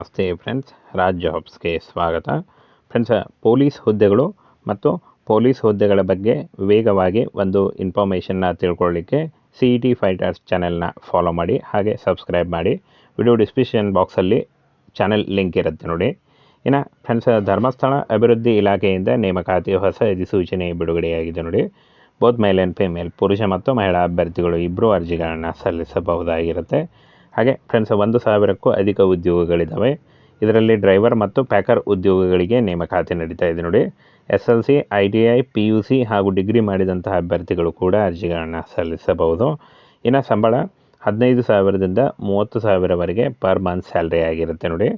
ನಮಸ್ತೆ ಫ್ರೆಂಡ್ಸ್ ರಾಜ್ ಜಾಬ್ಸ್ಗೆ ಸ್ವಾಗತ. Friends police ಹುದ್ದೆಗಳು ಮತ್ತು ಪೊಲೀಸ್ ಹುದ್ದೆಗಳ ಬಗ್ಗೆ ವೇಗವಾಗಿ ಒಂದು ಇನ್ಫಾರ್ಮೇಷನ್ನ ತಿಳ್ಕೊಳ್ಳಿಕ್ಕೆ ಸಿ ಇ ಟಿ ಫೈಟರ್ಸ್ ಚಾನೆಲ್ನ ಫಾಲೋ ಮಾಡಿ, ಹಾಗೆ ಸಬ್ಸ್ಕ್ರೈಬ್ ಮಾಡಿ. ವಿಡಿಯೋ ಡಿಸ್ಕ್ರಿಪ್ಷನ್ ಬಾಕ್ಸಲ್ಲಿ ಚಾನೆಲ್ ಲಿಂಕ್ ಇರುತ್ತೆ ನೋಡಿ. ಇನ್ನು ಫ್ರೆಂಡ್ಸ್ ಧರ್ಮಸ್ಥಳ ಅಭಿವೃದ್ಧಿ ಇಲಾಖೆಯಿಂದ ನೇಮಕಾತಿ ಹೊಸ ಅಧಿಸೂಚನೆ ಬಿಡುಗಡೆಯಾಗಿದೆ ನೋಡಿ. ಬೋತ್ ಮೇಲ್ ಆ್ಯಂಡ್ ಫಿಮೇಲ್ ಪುರುಷ ಮತ್ತು ಮಹಿಳಾ ಅಭ್ಯರ್ಥಿಗಳು ಇಬ್ಬರು ಅರ್ಜಿಗಳನ್ನು ಸಲ್ಲಿಸಬಹುದಾಗಿರುತ್ತೆ. ಹಾಗೆ ಫ್ರೆಂಡ್ಸ್ ಒಂದು ಸಾವಿರಕ್ಕೂ ಅಧಿಕ ಉದ್ಯೋಗಗಳಿದ್ದಾವೆ. ಇದರಲ್ಲಿ ಡ್ರೈವರ್ ಮತ್ತು ಪ್ಯಾಕರ್ ಉದ್ಯೋಗಗಳಿಗೆ ನೇಮಕಾತಿ ನಡೀತಾ ಇದೆ ನೋಡಿ. S L C I T I P U C ಹಾಗೂ ಡಿಗ್ರಿ ಮಾಡಿದಂತಹ ಅಭ್ಯರ್ಥಿಗಳು ಕೂಡ ಅರ್ಜಿಗಳನ್ನು ಸಲ್ಲಿಸಬಹುದು. ಇನ್ನು ಸಂಬಳ ಹದಿನೈದು ಸಾವಿರದಿಂದ ಮೂವತ್ತು ಸಾವಿರವರೆಗೆ ಪರ್ ಮಂತ್ ಸ್ಯಾಲ್ರಿ ಆಗಿರುತ್ತೆ ನೋಡಿ.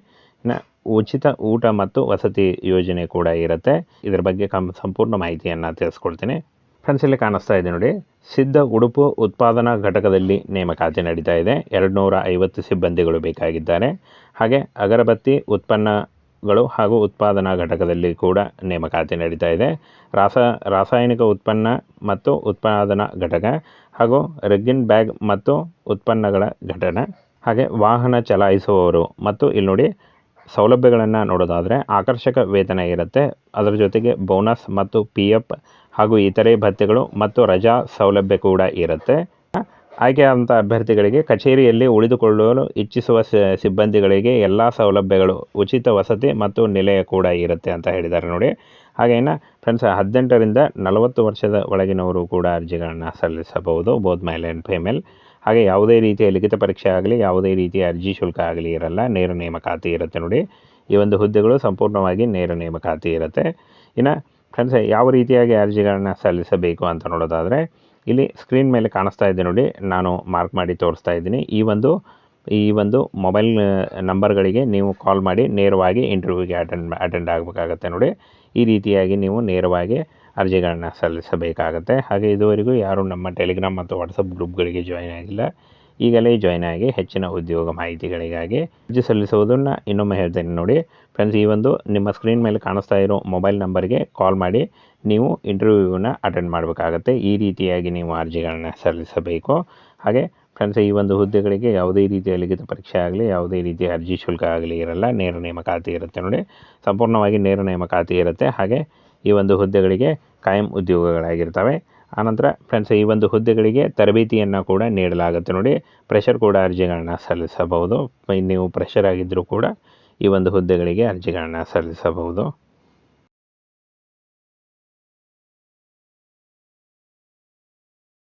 ಇನ್ನು ಉಚಿತ ಊಟ ಮತ್ತು ವಸತಿ ಯೋಜನೆ ಕೂಡ ಇರುತ್ತೆ. ಇದರ ಬಗ್ಗೆ ಕಂ, ಸಂಪೂರ್ಣ ಮಾಹಿತಿಯನ್ನು ತಿಳಿಸ್ಕೊಳ್ತೀನಿ ಫ್ರೆಂಡ್ಸ್ ಇಲ್ಲಿ ಕಾಣಿಸ್ತಾ ಇದೆ ನೋಡಿ. ಸಿದ್ಧ ಉಡುಪು ಉತ್ಪಾದನಾ ಘಟಕದಲ್ಲಿ ನೇಮಕಾತಿ ನಡೀತಾ ಇದೆ. ಎರಡು ಐವತ್ತು ಸಿಬ್ಬಂದಿಗಳು ಬೇಕಾಗಿದ್ದಾರೆ. ಹಾಗೆ ಅಗರಬತ್ತಿ ಉತ್ಪನ್ನಗಳು ಹಾಗೂ ಉತ್ಪಾದನಾ ಘಟಕದಲ್ಲಿ ಕೂಡ ನೇಮಕಾತಿ ನಡೀತಾ ಇದೆ. ರಾಸ, ರಾಸಾಯನಿಕ ಉತ್ಪನ್ನ ಮತ್ತು ಉತ್ಪಾದನಾ ಘಟಕ ಹಾಗೂ ರೆಗ್ಗಿನ್ ಬ್ಯಾಗ್ ಮತ್ತು ಉತ್ಪನ್ನಗಳ ಘಟನೆ. ಹಾಗೆ ವಾಹನ ಚಲಾಯಿಸುವವರು ಮತ್ತು ಇಲ್ಲಿ ನೋಡಿ ಸೌಲಭ್ಯಗಳನ್ನು ನೋಡೋದಾದರೆ ಆಕರ್ಷಕ ವೇತನ ಇರುತ್ತೆ. ಅದರ ಜೊತೆಗೆ ಬೋನಸ್ ಮತ್ತು ಪಿ ಎಫ್ ಹಾಗೂ ಇತರೆ ಭತ್ಯೆಗಳು ಮತ್ತು ರಜಾ ಸೌಲಭ್ಯ ಕೂಡ ಇರುತ್ತೆ. ಆಯ್ಕೆಯಾದಂಥ ಅಭ್ಯರ್ಥಿಗಳಿಗೆ ಕಚೇರಿಯಲ್ಲಿ ಉಳಿದುಕೊಳ್ಳಲು ಇಚ್ಛಿಸುವ ಸಿಬ್ಬಂದಿಗಳಿಗೆ ಎಲ್ಲ ಸೌಲಭ್ಯಗಳು, ಉಚಿತ ವಸತಿ ಮತ್ತು ನಿಲಯ ಕೂಡ ಇರುತ್ತೆ ಅಂತ ಹೇಳಿದ್ದಾರೆ ನೋಡಿ. ಹಾಗೇನ ಫ್ರೆಂಡ್ಸ್ ಹದಿನೆಂಟರಿಂದ ನಲವತ್ತು ವರ್ಷದ ಒಳಗಿನವರು ಕೂಡ ಅರ್ಜಿಗಳನ್ನು ಸಲ್ಲಿಸಬಹುದು ಬೋತ್ ಮೈಲ್ ಆ್ಯಂಡ್ ಫಿಮೇಲ್ ಹಾಗೆ ಯಾವುದೇ ರೀತಿಯ ಲಿಖಿತ ಪರೀಕ್ಷೆ ಆಗಲಿ, ಯಾವುದೇ ರೀತಿಯ ಅರ್ಜಿ ಶುಲ್ಕ ಆಗಲಿ ಇರಲ್ಲ. ನೇರ ನೇಮಕಾತಿ ಇರುತ್ತೆ ನೋಡಿ. ಈ ಒಂದು ಹುದ್ದೆಗಳು ಸಂಪೂರ್ಣವಾಗಿ ನೇರ ನೇಮಕಾತಿ ಇರುತ್ತೆ. ಇನ್ನು ಫ್ರೆಂಡ್ಸ್ ಯಾವ ರೀತಿಯಾಗಿ ಅರ್ಜಿಗಳನ್ನ ಸಲ್ಲಿಸಬೇಕು ಅಂತ ನೋಡೋದಾದರೆ, ಇಲ್ಲಿ ಸ್ಕ್ರೀನ್ ಮೇಲೆ ಕಾಣಿಸ್ತಾ ಇದೆ ನೋಡಿ. ನಾನು ಮಾರ್ಕ್ ಮಾಡಿ ತೋರಿಸ್ತಾ ಇದ್ದೀನಿ. ಈ ಒಂದು ಈ ಒಂದು ಮೊಬೈಲ್ ನಂಬರ್ಗಳಿಗೆ ನೀವು ಕಾಲ್ ಮಾಡಿ ನೇರವಾಗಿ ಇಂಟರ್ವ್ಯೂಗೆ ಅಟೆಂಡ್ ಅಟೆಂಡ್ ಆಗಬೇಕಾಗತ್ತೆ ನೋಡಿ. ಈ ರೀತಿಯಾಗಿ ನೀವು ನೇರವಾಗಿ ಅರ್ಜಿಗಳನ್ನು ಸಲ್ಲಿಸಬೇಕಾಗತ್ತೆ. ಹಾಗೆ ಇದುವರೆಗೂ ಯಾರು ನಮ್ಮ ಟೆಲಿಗ್ರಾಮ್ ಮತ್ತು ವಾಟ್ಸಪ್ ಗ್ರೂಪ್ಗಳಿಗೆ ಜಾಯ್ನ್ ಆಗಿಲ್ಲ. ಈಗಲೇ ಜಾಯ್ನ್ ಆಗಿ ಹೆಚ್ಚಿನ ಉದ್ಯೋಗ ಮಾಹಿತಿಗಳಿಗಾಗಿ ಅರ್ಜಿ ಸಲ್ಲಿಸುವುದನ್ನು ಇನ್ನೊಮ್ಮೆ ಹೇಳ್ತೇನೆ ನೋಡಿ. ಫ್ರೆಂಡ್ಸ್ ಈ ಒಂದು ನಿಮ್ಮ ಸ್ಕ್ರೀನ್ ಮೇಲೆ ಕಾಣಿಸ್ತಾ ಇರೋ ಮೊಬೈಲ್ ನಂಬರ್ಗೆ ಕಾಲ್ ಮಾಡಿ. ನೀವು ಇಂಟರ್ವ್ಯೂವನ್ನ ಅಟೆಂಡ್ ಮಾಡಬೇಕಾಗತ್ತೆ. ಈ ರೀತಿಯಾಗಿ ನೀವು ಅರ್ಜಿಗಳನ್ನು ಸಲ್ಲಿಸಬೇಕು. ಹಾಗೆ ಫ್ರೆಂಡ್ಸ್ ಈ ಒಂದು ಹುದ್ದೆಗಳಿಗೆ ಯಾವುದೇ ರೀತಿಯ ಲಿಖಿತ ಪರೀಕ್ಷೆ ಆಗಲಿ, ಯಾವುದೇ ರೀತಿಯ ಅರ್ಜಿ ಶುಲ್ಕ ಆಗಲಿ ಇರಲ್ಲ. ನೇರ ನೇಮಕಾತಿ ಇರುತ್ತೆ ನೋಡಿ. ಸಂಪೂರ್ಣವಾಗಿ ನೇರ ನೇಮಕಾತಿ ಇರುತ್ತೆ. ಹಾಗೆ ಈ ಒಂದು ಹುದ್ದೆಗಳಿಗೆ ಕಾಯಂ ಉದ್ಯೋಗಗಳಾಗಿರ್ತವೆ. ಆನಂತರ ಫ್ರೆಂಡ್ಸ್ ಈ ಒಂದು ಹುದ್ದೆಗಳಿಗೆ ತರಬೇತಿಯನ್ನು ಕೂಡ ನೀಡಲಾಗುತ್ತೆ ನೋಡಿ. ಪ್ರೆಷರ್ ಕೂಡ ಅರ್ಜಿಗಳನ್ನ ಸಲ್ಲಿಸಬಹುದು. ನೀವು ಪ್ರೆಷರ್ ಆಗಿದ್ದರೂ ಕೂಡ ಈ ಒಂದು ಹುದ್ದೆಗಳಿಗೆ ಅರ್ಜಿಗಳನ್ನ ಸಲ್ಲಿಸಬಹುದು.